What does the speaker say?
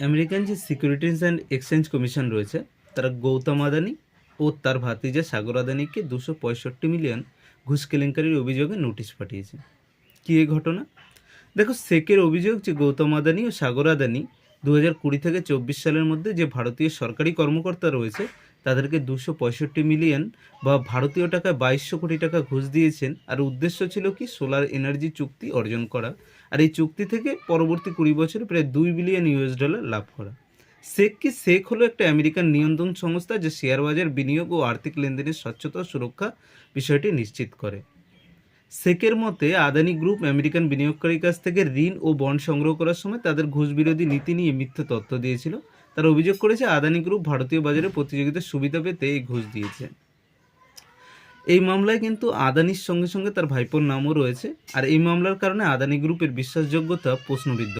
American যে securities and exchange commission রয়েছে, তারা গৌতম আদানি ও তার ভাতিজা সাগর আদানিকে দুশো পঁয়ষট্টি মিলিয়ন ঘুষ কেলেঙ্কারির অভিযোগে নোটিশ পাঠিয়েছে। কী এ ঘটনা? দেখো, সেকের অভিযোগ যে গৌতম আদানি ও সাগর আদানি দু হাজার কুড়ি থেকে চব্বিশ সালের মধ্যে যে ভারতীয় সরকারি কর্মকর্তা রয়েছে তাদেরকে দুশো পঁয়ষট্টি মিলিয়ন বা ভারতীয় টাকায় বাইশশো কোটি টাকা ঘুষ দিয়েছেন। আর উদ্দেশ্য ছিল কি? সোলার এনার্জি চুক্তি অর্জন করা। আর এই চুক্তি থেকে পরবর্তী কুড়ি বছরে প্রায় দুই বিলিয়ন ইউএস ডলার লাভ করা। সেক কি? সেক হলো একটা আমেরিকান নিয়ন্ত্রণ সংস্থা যে শেয়ার বাজার বিনিয়োগ ও আর্থিক লেনদেনের স্বচ্ছতা সুরক্ষা বিষয়টি নিশ্চিত করে। সেকের মতে, আদানি গ্রুপ আমেরিকান বিনিয়োগকারীর কাছ থেকে ঋণ ও বন্ড সংগ্রহ করার সময় তাদের ঘুষ বিরোধী নীতি নিয়ে মিথ্যে তথ্য দিয়েছিল। তারা অভিযোগ করেছে আদানি গ্রুপ ভারতীয় বাজারে প্রতিযোগিতার সুবিধা পেতে এই ঘুষ দিয়েছে। এই মামলায় কিন্তু আদানির সঙ্গে সঙ্গে তার ভাইপোর নামও রয়েছে। আর এই মামলার কারণে আদানি গ্রুপের বিশ্বাসযোগ্যতা প্রশ্নবিদ্ধ।